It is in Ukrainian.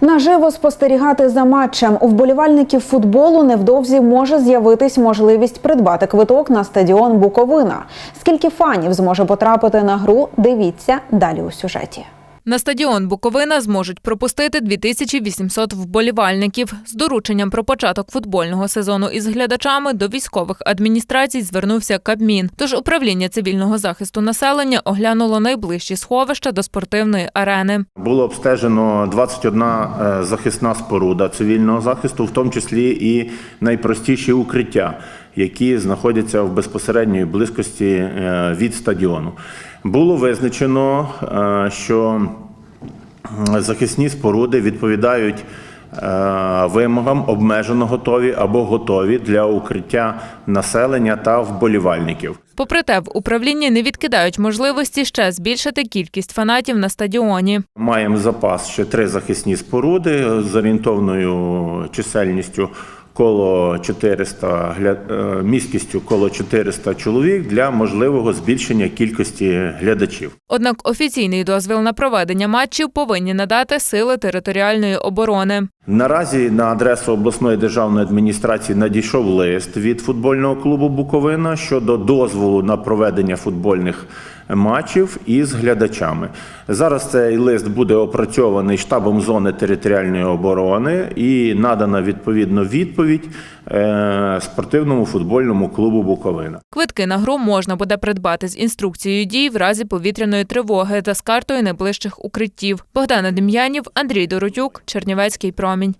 Наживо спостерігати за матчем у вболівальників футболу невдовзі може з'явитись можливість придбати квиток на стадіон Буковина. Скільки фанів зможе потрапити на гру? Дивіться далі у сюжеті. На стадіон Буковина зможуть пропустити 2800 вболівальників. З дорученням про початок футбольного сезону із глядачами до військових адміністрацій звернувся Кабмін. Тож управління цивільного захисту населення оглянуло найближчі сховища до спортивної арени. Було обстежено 21 е, захисна споруда цивільного захисту, в тому числі і найпростіші укриття, які знаходяться в безпосередньої близькості е, від стадіону. Було визначено, е, що захисні споруди відповідають е, вимогам обмежено готові або готові для укриття населення та вболівальників. Попри те, в управлінні не відкидають можливості ще збільшити кількість фанатів на стадіоні. Маємо запас ще три захисні споруди з орієнтовною чисельністю коло 400 гля- е, місткістю коло 400 чоловік для можливого збільшення кількості глядачів. Однак офіційний дозвіл на проведення матчів повинні надати сили територіальної оборони. Наразі на адресу обласної державної адміністрації надійшов лист від футбольного клубу Буковина щодо дозволу на проведення футбольних матчів із глядачами. Зараз цей лист буде опрацьований штабом зони територіальної оборони і надана відповідно відповідь е, спортивному футбольному клубу Буковина. Квитки на гру можна буде придбати з інструкцією дій в разі повітряної тривоги та з картою найближчих укриттів. Богдана Дем'янів, Андрій Доротюк, Чернівецький промінь.